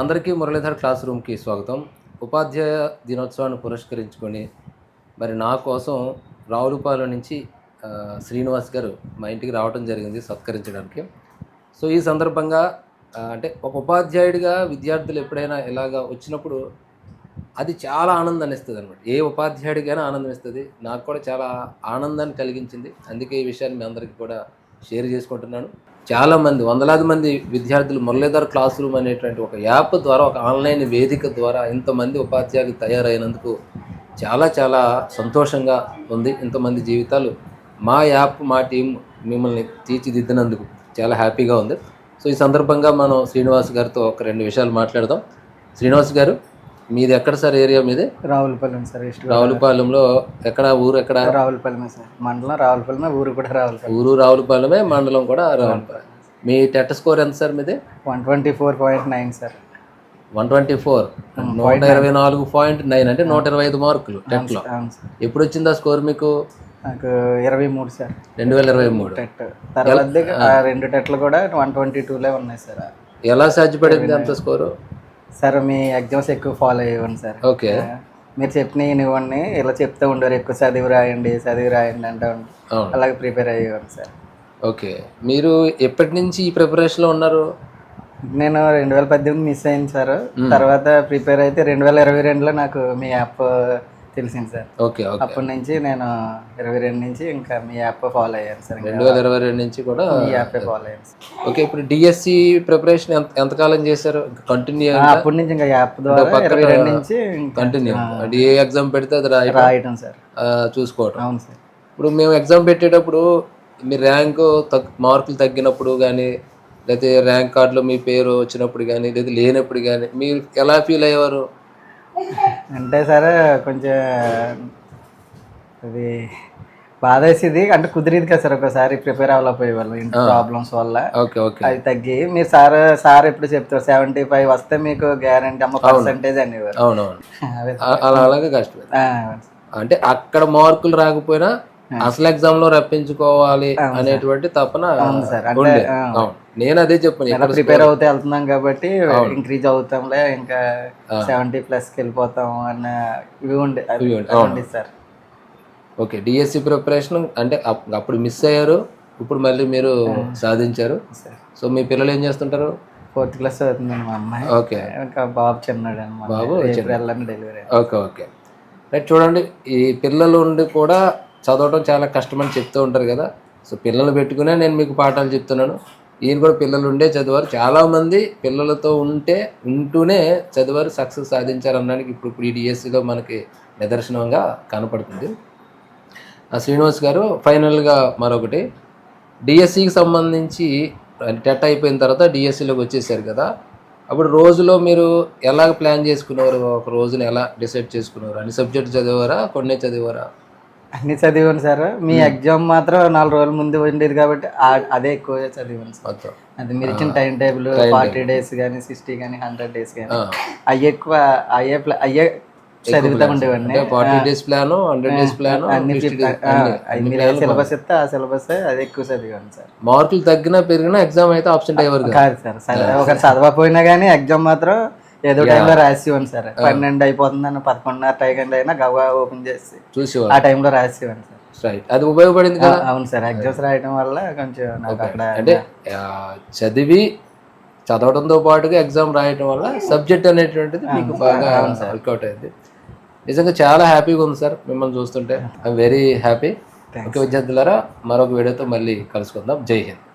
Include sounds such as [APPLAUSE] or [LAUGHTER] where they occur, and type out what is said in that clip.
అందరికీ మురళీధర్ క్లాస్ రూమ్కి స్వాగతం. ఉపాధ్యాయ దినోత్సవాన్ని పురస్కరించుకొని మరి నా కోసం రావులపాలెం నుంచి శ్రీనివాస్ గారు మా ఇంటికి రావడం జరిగింది సత్కరించడానికి. సో ఈ సందర్భంగా అంటే ఒక ఉపాధ్యాయుడిగా విద్యార్థులు ఎప్పుడైనా ఇలాగా వచ్చినప్పుడు అది చాలా ఆనందాన్ని ఇస్తుంది అనమాట ఏ ఉపాధ్యాయుడికైనా ఆనందం ఇస్తుంది. నాకు కూడా చాలా ఆనందాన్ని కలిగించింది. అందుకే ఈ విషయాన్ని మీ అందరికీ కూడా షేర్ చేసుకుంటున్నాను. చాలామంది వందలాది మంది విద్యార్థులు మురళీధర్ క్లాస్ రూమ్ అనేటువంటి ఒక యాప్ ద్వారా ఒక ఆన్లైన్ వేదిక ద్వారా ఇంతమంది ఉపాధ్యాయులు తయారైనందుకు చాలా చాలా సంతోషంగా ఉంది. ఇంతమంది జీవితాలు మా యాప్ మా టీం మిమ్మల్ని తీర్చిదిద్దినందుకు చాలా హ్యాపీగా ఉంది. సో ఈ సందర్భంగా మనం శ్రీనివాస్ గారితో ఒక రెండు విషయాలు మాట్లాడదాం. శ్రీనివాస్ గారు మీది ఎక్కడ సార్ ఏరియా మీది? రావులపల్లి సార్ ఇష్టం రావులపాలెంలో ఎక్కడ ఊరు ఎక్కడ? రావులపల్లి సార్. మండలం రావులపల్లి ఊరు కూడా రావులపల్లి ఊరు రావులపాలెమే మండలం కూడా రావులపాలెం మీ టెట్ స్కోర్ ఎంత సార్ మీది? One twenty four point nine sir. One twenty four. నూట ఇరవై నాలుగు పాయింట్ నైన్ అంటే నూట ఇరవై ఐదు మార్కులు టెట్లో. ఎప్పుడు వచ్చింది ఆ స్కోర్ మీకు? నాకు ఇరవై మూడు సార్. రెండు వేల ఇరవై మూడు. టెట్. తర్వాత రెండు టెట్లు కూడా వన్ ట్వంటీ టూలే ఉన్నాయి సార్. ఎలా సాధ్యపడింది అంత స్కోరు? సార్ మీ ఎగ్జామ్స్ ఎక్కువ ఫాలో అయ్యేవాడిని సార్. ఓకే. మీరు చెప్పిన ఇవ్వండి ఇలా చెప్తూ ఉండేవారు. ఎక్కువ చదివి రాయండి చదివి రాయండి అంటే అలాగే ప్రిపేర్ అయ్యేవాడిని సార్. ఓకే. మీరు ఎప్పటి నుంచి ఈ ప్రిపరేషన్లో ఉన్నారు? నేను రెండు వేల పద్దెనిమిది మిస్ అయింది సార్. తర్వాత ప్రిపేర్ అయితే రెండు వేల ఇరవై రెండులో నాకు మీ యాప్ తెలిసింది సార్. Okay okay. అప్పటి నుంచి నేను ఇరవై రెండు నుంచి ఇంకా మీ యాప్ ఫాలో అయ్యాను సార్. రెండు వేల ఇరవై రెండు నుంచి కూడా మీ యాప్ ఫాలో అయ్యాను సార్. ఓకే ఇప్పుడు డిఎస్సి ప్రిపరేషన్ ఎంత ఎంతకాలం చేశారు? కంటిన్యూ అప్పటి నుంచి ఇంకా యాప్ ద్వారా ఇరవై రెండు నుంచి కంటిన్యూ అంటే ఏ ఎగ్జామ్ పెడితే అది రాయ రాయటం సార్. చూసుకోవటం. అవును సార్. ఇప్పుడు మేము ఎగ్జామ్ పెట్టేటప్పుడు మీ ర్యాంకు తగ్ మార్కులు తగ్గినప్పుడు కానీ లేకపోతే ర్యాంక్ కార్డులో మీ పేరు వచ్చినప్పుడు కానీ లేదా లేనప్పుడు కానీ మీరు ఎలా ఫీల్ అయ్యేవారు? అంటే సార్ కొంచెం అది బాధ వేసేది అంటే కుదిరేది కదా సార్ ఒకసారి ప్రిపేర్ అవ్వలేకపోయే వాళ్ళు ఇంటి ప్రాబ్లమ్స్ వల్ల. Okay okay. అది తగ్గి మీరు సార్ సార్ ఎప్పుడు చెప్తారు? సెవెంటీ ఫైవ్ వస్తే మీకు గ్యారంటీ అమ్మ పర్సంటేజ్ అనేవారు. అవునవును. [LAUGHS] అలాగే కష్టమే ఆ, అంటే అక్కడ మార్కులు రాకపోయినా అసలు ఎగ్జామ్లో రప్పించుకోవాలి అనేటువంటి తపన అంటే నేను అదే చెప్పాను ప్రిపేర్ అవుతే వెళ్తున్నాం కాబట్టి ఇంక్రీజ్ అవుతాంలే ఇంకా సెవెంటీ ప్లస్కి వెళ్ళిపోతాం అన్న ఇవి ఉండే సార్. ఓకే డిఎస్సి ప్రిపరేషన్ అంటే అప్- అప్పుడు మిస్ అయ్యారు ఇప్పుడు మళ్ళీ మీరు సాధించారు. సో మీ పిల్లలు ఏం చేస్తుంటారు? ఫోర్త్ క్లాస్ అవుతుందండి మా అమ్మాయి. ఓకే. ఇంకా బాబు చిన్నాడు. అనమాట బాబు డెలివరీ ఓకే ఓకే. రైట్ చూడండి ఈ పిల్లలు ఉండి కూడా చదవటం చాలా కష్టమని చెప్తూ ఉంటారు కదా. సో పిల్లలు పెట్టుకునే నేను మీకు పాఠాలు చెప్తున్నాను. ఈయన కూడా పిల్లలు ఉండే చదివారు. చాలామంది పిల్లలతో ఉంటే ఉంటూనే చదివారు సక్సెస్ సాధించారనడానికి ఇప్పుడు ఇప్పుడు ఈ డిఎస్సిలో మనకి నిదర్శనంగా కనపడుతుంది. ఆ శ్రీనివాస్ గారు ఫైనల్గా మరొకటి. డిఎస్సికి సంబంధించి టెట్ అయిపోయిన తర్వాత డిఎస్సిలోకి వచ్చేసారు కదా. అప్పుడు రోజులో మీరు ఎలా ప్లాన్ చేసుకునేవారు? ఒక రోజున ఎలా డిసైడ్ చేసుకునేవారు? అన్ని సబ్జెక్టు చదివారా? కొన్ని చదివారా? అన్ని చదివాను సార్. మీ ఎగ్జామ్ మాత్రం నాలుగు రోజుల ముందు ఉండేది కాబట్టి అదే ఎక్కువ చదివాను సార్. అది మీరు ఇచ్చిన టైం టేబుల్ ఫార్టీ డేస్ కానీ సిక్స్టీ కానీ హండ్రెడ్ డేస్ కానీ. అయ్యే ఎక్కువ అయ్యే అయ్యే చదువుతూ ఉండేవాడిని. Forty days plan hundred days plan అన్ని మీరు సిలబస్ ఇస్తే ఆ సిలబస్ అది ఎక్కువ చదివాను సార్. మార్కులు తగ్గినా పెరిగినా ఎగ్జామ్ అయితే ఆబ్సెంట్ అయ్యేవారు కదా. సార్ సరే ఒక చదవకపోయినా కానీ ఎగ్జామ్ మాత్రం ఏదో టైంలో రాసేవాను సార్. పన్నెండు అయిపోతుందని పదకొండున్నర టైం అయినా గవా ఓపెన్ చేసి చూసేవారు ఆ టైంలో రాసేవాను సార్. అది ఉపయోగపడింది కదా? అవును సార్. ఎగ్జామ్స్ రాయడం వల్ల కొంచెం నాకు అక్కడ అంటే చదివి చదవడంతో పాటుగా ఎగ్జామ్ రాయటం వల్ల సబ్జెక్ట్ అనేటువంటిది మీకు బాగా వర్కౌట్ అయింది. నిజంగా చాలా హ్యాపీగా ఉంది సార్ మిమ్మల్ని చూస్తుంటే. ఐఎమ్ వెరీ హ్యాపీ ఓకే విద్యార్థులారా మరొక వీడియోతో మళ్ళీ కలుసుకుందాం. జై హింద్.